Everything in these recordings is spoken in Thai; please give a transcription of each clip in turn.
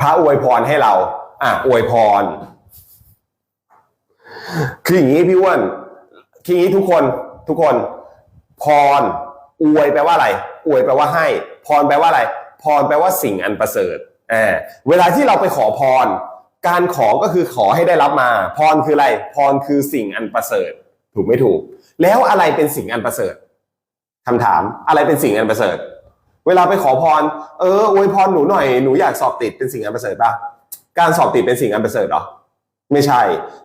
พระอวยพรให้เรา อะอวยพร คืออย่างนี้พี่อ้วนคืออย่างนี้ทุกคนทุกคน พร อวยแปลว่าอะไร อวยแปลว่าให้ พรแปลว่าอะไร พรแปลว่าสิ่งอันประเสริฐอ่าเวลาที่เราไปขอพร การขอก็คือขอให้ได้รับมา พรคืออะไร พรคือสิ่งอันประเสริฐ ถูกไม่ถูก แล้วอะไรเป็นสิ่งอันประเสริฐคำถามอะไรเป็นสิ่งอันประเสริฐ เวลาไปขอพร เอออวยพรหนูหน่อยหนูอยากสอบติดเป็นสิ่งอันประเสริฐป่ะการสอบติดเป็นสิ่งอันประเสริฐหรอไม่ใช่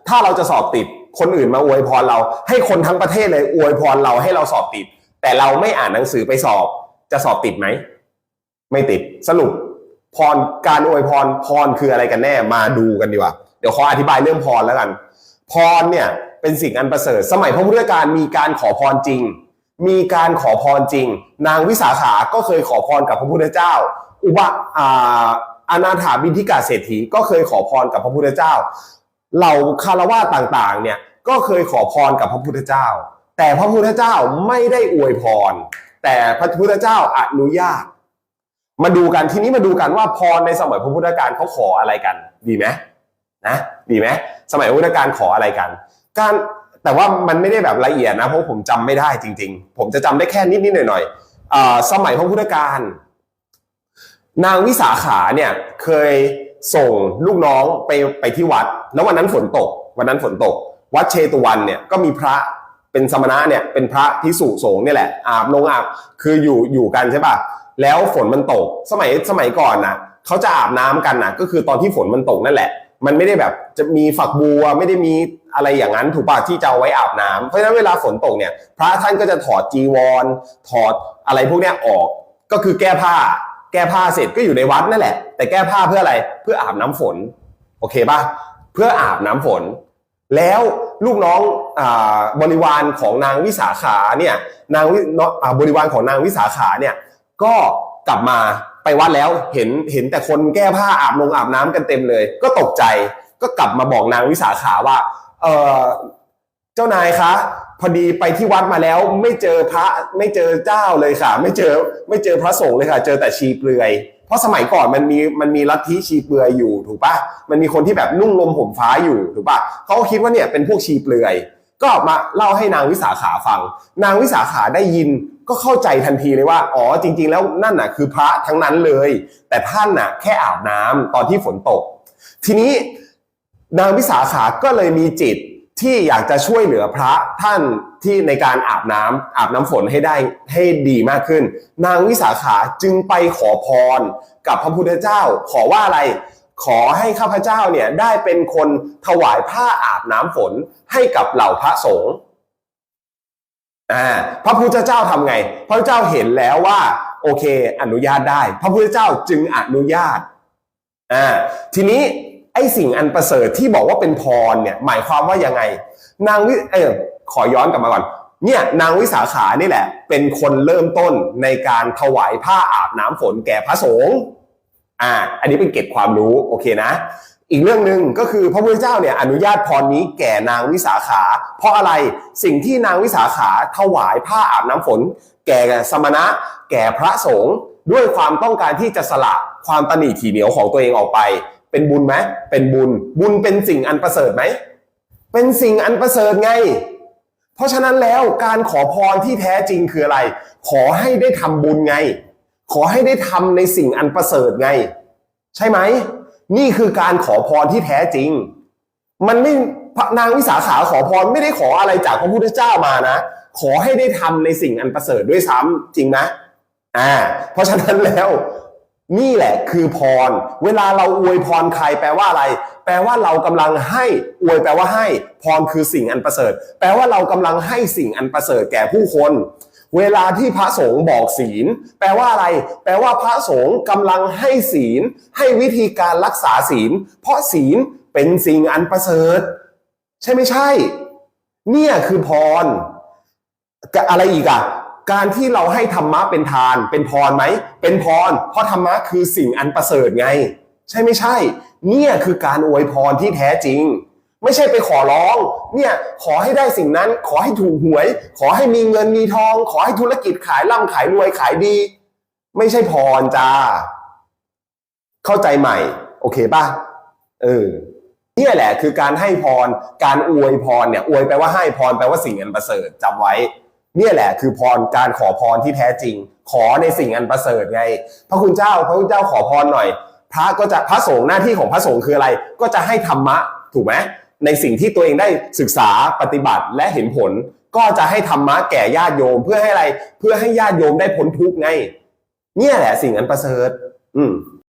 ถ้าเราจะสอบติดคนอื่นมาอวยพรเรา ให้คนทั้งประเทศเลยอวยพรเราให้เราสอบติด แต่เราไม่อ่านหนังสือไปสอบ จะสอบติดไหมไม่ติดสรุปพรการอวยพรพรคืออะไรกันแน่มาดูกันดีกว่าเดี๋ยวขออธิบายเรื่องพรแล้วกัน พรเนี่ยเป็นสิ่งอันประเสริฐ สมัยพระพุทธการมีการขอพรจริง มีการขอพรจริง นางวิสาขาก็เคยขอพรกับพระพุทธเจ้า อุบะอาอนาถาบินทิกาเศรษฐีก็เคยขอพรกับพระพุทธเจ้า เหล่าคารวะต่างๆ เนี่ยก็เคยขอพรกับพระพุทธเจ้า แต่พระพุทธเจ้าไม่ได้อวยพร แต่พระพุทธเจ้าอนุญาต มาดูกันทีนี้มาดูกันว่าพรในสมัยพระพุทธการเขาขออะไรกัน ดีไหมนะ ดีไหมสมัยพระพุทธการขออะไรกัน การ แต่ว่ามันไม่ได้แบบละเอียดนะเพราะผมจำไม่ได้จริง ๆ ผมจะจำได้แค่นิดๆหน่อยๆอ่าสมัยพระพุทธการ นางวิสาขาเนี่ยเคยส่งลูกน้องไปไปที่วัด แล้ววันนั้นฝนตก วันนั้นฝนตก วัดเชตุวันเนี่ยก็มีพระเป็นสมณะเนี่ยเป็นพระพิสุสงฆ์เนี่ยแหละอาบลงอาบคืออยู่อยู่กันใช่ป่ะแล้วฝนมันตก สมัยสมัยก่อนนะเขาจะอาบน้ำกันนะก็คือตอนที่ฝนมันตกนั่นแหละ มันไม่ได้แบบจะมีฝักบัวไม่ได้มีอะไรอย่างนั้นถูกป่ะที่จะเอาไว้อาบน้ำเพราะฉะนั้นเวลาฝนตกเนี่ย พระท่านก็จะถอดจีวร ถอดอะไรพวกเนี้ยออกก็คือแก้ผ้า แก้ผ้าเสร็จก็อยู่ในวัดนั่นแหละ แต่แก้ผ้าเพื่ออะไรเพื่ออาบน้ำฝน โอเคป่ะเพื่ออาบน้ำฝน แล้วลูกน้องอบริวารของนางวิสาขาเนี่ยนางบริวารของนางวิสาขาเนี่ยก็กลับมา ไปวัดแล้วเห็นเห็นแต่คนแก้ผ้าอาบลงอาบน้ำกันเต็มเลย ก็ตกใจก็กลับมาบอกนางวิสาขาว่า เออเจ้านายคะพอดีไปที่วัดมาแล้วไม่เจอพระไม่เจอเจ้าเลยค่ะ ไม่เจอไม่เจอพระสงฆ์เลยค่ะ เจอแต่ชีเปลือย เพราะสมัยก่อนมันมีมันมีลัทธิชีเปลือยอยู่ถูกปะมันมีคนที่แบบนุ่งลมห่มฟ้าอยู่ถูกปะเขาคิดว่าเนี่ยเป็นพวกชีเปลือย ก็มาเล่าให้นางวิสาขาฟัง นางวิสาขาได้ยิน ก็เข้าใจทันทีเลยว่า อ๋อจริง ๆ แล้วนั่นน่ะคือพระทั้งนั้นเลย แต่ท่านน่ะแค่อาบน้ำตอนที่ฝนตก ทีนี้นางวิสาขาก็เลยมีจิตที่อยากจะช่วยเหลือพระท่านที่ในการอาบน้ำอาบน้ำฝนให้ได้ให้ดีมากขึ้น นางวิสาขาจึงไปขอพรกับพระพุทธเจ้า ขอว่าอะไร ขอให้ข้าพเจ้าเนี่ยได้เป็นคนถวายผ้าอาบน้ำฝนให้กับเหล่าพระสงฆ์ อ่าพระพุทธเจ้าทำไง พระเจ้าเห็นแล้วว่า โอเค อนุญาตได้ พระพุทธเจ้าจึงอนุญาตอ่าทีนี้ไอสิ่งอันประเสริฐที่บอกว่าเป็นพรเนี่ย หมายความว่ายังไง นางวิเออขอย้อนกลับมาก่อน เนี่ย นางวิสาขานี่แหละ เป็นคนเริ่มต้นในการถวายผ้าอาบน้ำฝนแก่พระสงฆ์อ่า อันนี้เป็นเกร็ดความรู้โอเคนะ อีกเรื่องหนึ่งก็คือพระพุทธเจ้าเนี่ยอนุญาตพรนี้แก่นางวิสาขา เพราะอะไรสิ่งที่นางวิสาขาถวายผ้าอาบน้ำฝน แก่สมณะ แก่พระสงฆ์ด้วยความต้องการที่จะสละความตนีถี่เหนียวของตัวเองออกไป เป็นบุญไหมเป็นบุญ บุญเป็นสิ่งอันประเสริฐไหมเป็นสิ่งอันประเสริฐไง เพราะฉะนั้นแล้วการขอพรที่แท้จริงคืออะไร ขอให้ได้ทำบุญไง ขอให้ได้ทำในสิ่งอันประเสริฐไง ใช่ไหม นี่คือการขอพรที่แท้จริง มันไม่พระนางวิสาขาขอพรไม่ได้ขออะไรจากพระพุทธเจ้ามานะ ขอให้ได้ทำในสิ่งอันประเสริฐด้วยซ้ำจริงไหมอ่า เพราะฉะนั้นแล้วนี่แหละคือพร เวลาเราอวยพรใครแปลว่าอะไร แปลว่าเรากำลังให้อวยแปลว่าให้ พรคือสิ่งอันประเสริฐ แปลว่าเรากำลังให้สิ่งอันประเสริฐแก่ผู้คน เวลาที่พระสงฆ์บอกศีล แปลว่าอะไร แปลว่าพระสงฆ์กำลังให้ศีล ให้วิธีการรักษาศีล เพราะศีลเป็นสิ่งอันประเสริฐ ใช่ไม่ใช่ เนี่ยคือพรอะไรอีกอะการที่เราให้ธรรมะเป็นทาน เป็นพรไหม เป็นพร เพราะธรรมะคือสิ่งอันประเสริฐไง ใช่ไม่ใช่ เนี่ยคือการอวยพรที่แท้จริง ไม่ใช่ไปขอร้อง เนี่ยขอให้ได้สิ่งนั้น ขอให้ถูกหวย ขอให้มีเงินมีทอง ขอให้ธุรกิจขายร่ำขายรวยขายดี ไม่ใช่พรจ้า เข้าใจใหม่ โอเคป่ะเออเนี่ยแหละคือการให้พร การอวยพรเนี่ย อวยแปลว่าให้พรแปลว่าสิ่งอันประเสริฐจำไว้ เนี่ยแหละคือพรการขอพรที่แท้จริง ขอในสิ่งอันประเสริฐไง พระคุณเจ้าพระคุณเจ้าขอพรหน่อย พระก็จะพระสงฆ์หน้าที่ของพระสงฆ์คืออะไร ก็จะให้ธรรมะ ถูกไหม ในสิ่งที่ตัวเองได้ศึกษาปฏิบัติและเห็นผล ก็จะให้ธรรมะแก่ญาติโยม เพื่อให้อะไรเพื่อให้ญาติโยมได้พ้นทุกข์ไง เนี่ยแหละสิ่งอันประเสริฐ อืม